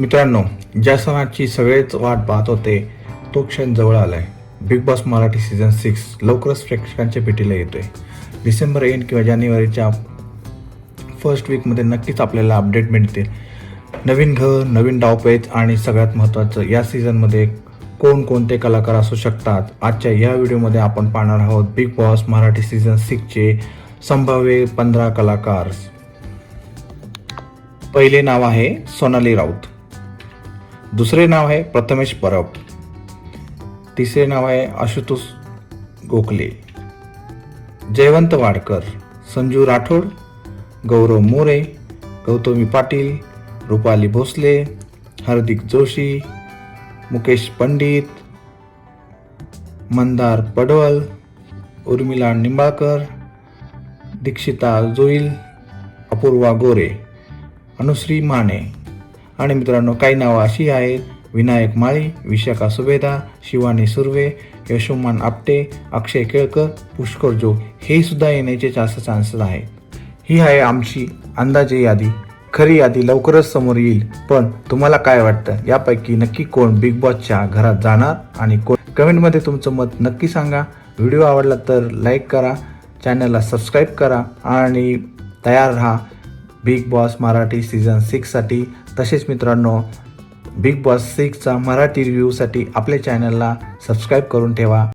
मित्रांनो ज्या सणाची सगळेच वाट पाहत होते तो क्षण जवळ आलाय. Bigg Boss Marathi season six लवकरच प्रेक्षकांच्या भेटीला येतोय. डिसेंबर एंड किंवा जानेवारीच्या फर्स्ट वीकमध्ये नक्कीच आपल्याला अपडेट मिळतील. नवीन घर नवीन डावपेच आणि सगळ्यात महत्त्वाचं या सीझनमध्ये कोणकोणते कलाकार असू शकतात? आजच्या या व्हिडिओमध्ये आपण पाहणार आहोत बिग बॉस मराठी सीझन सिक्सचे संभाव्य पंधरा कलाकार. पहिले नाव आहे सोनाली राऊत. दुसरे नाव आहे प्रथमेश परब. तिसरे नाव आहे आशुतोष गोखले. जयवंत वाडकर संजू राठोड गौरव मोरे गौतमी पाटील रुपाली भोसले हार्दिक जोशी मुकेश पंडित मंदार पडवल उर्मिला निंबाळकर दीक्षिता जोईल अपूर्वा गोरे अनुश्री माने. आणि मित्रांनो काही नावं अशी आहेत. विनायक माळी विशाखा सुभेदा शिवानी सुर्वे यशोमान आपटे अक्षय केळकर पुष्कर जोग हे सुद्धा येण्याचे जास्त चान्सेस आहेत. ही आहे आमची अंदाजे यादी. खरी यादी लवकरच समोर येईल. पण तुम्हाला काय वाटतं? यापैकी नक्की कोण बिग बॉसच्या घरात जाणार आणि कोण? कमेंटमध्ये तुमचं मत नक्की सांगा. व्हिडिओ आवडला तर लाईक करा. चॅनलला सबस्क्राईब करा आणि तयार राहा. बिग बॉस मराठी सीझन सिक्ससाठी तसेच मित्रांनो बिग बॉस सिक्सचा मराठी रिव्ह्यूसाठी आपल्या चॅनलला सबस्क्राईब करून ठेवा.